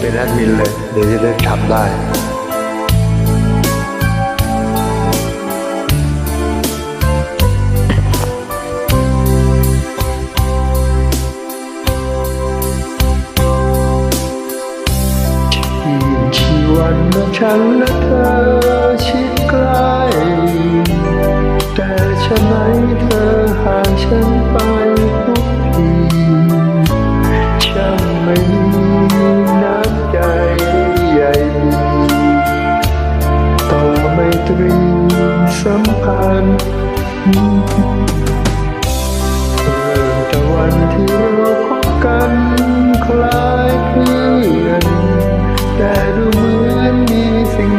เป็นแอดมินเลย เดี๋ยวจะได้ทำได้ที่ชีวันเมื่อฉันและเธอชิด ตรีสัมพันธ์เริ่มแต่วันที่เราพบกันคล้ายเพื่อนแต่ดูเหมือนมีสิ่ง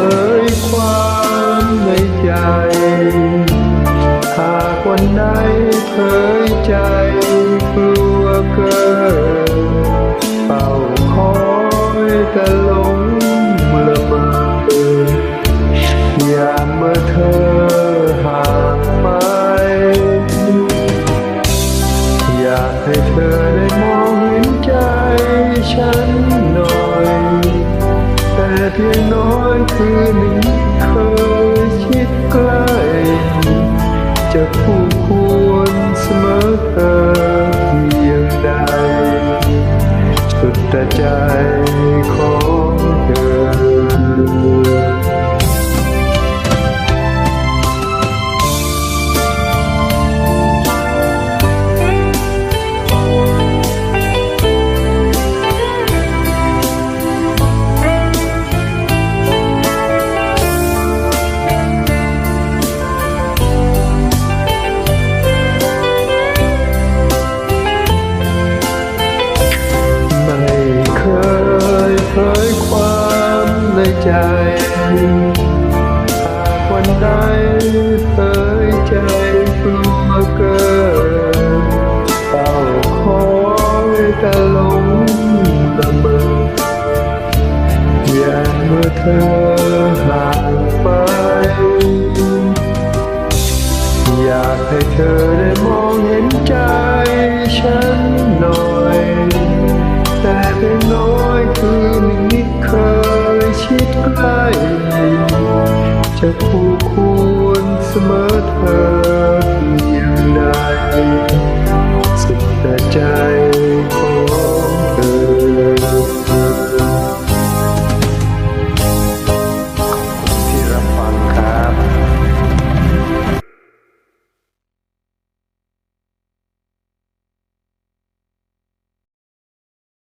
ยเผยความในใจ หากวันไหนเผยใจกลัวเกินเป่าคอยแต่หลงละเมอยามเมื่อเธอห่างไป อยากให้เธอได้มองเห็นใจฉัน เพียงน้อยคือหนึ่งเคยชิดใกล้จะคู่ควรเสมอเธอเพียงใดสุดแต่ใจของ ใจหากวันใดเผยใจกลัวเกินเฝ้าคอยแต่ลงละเมออย่างเมื่อเธอห่างไป อยากให้เธอได้มองเห็นใจฉันหน่อย จะคู่ควรเสมอเธอ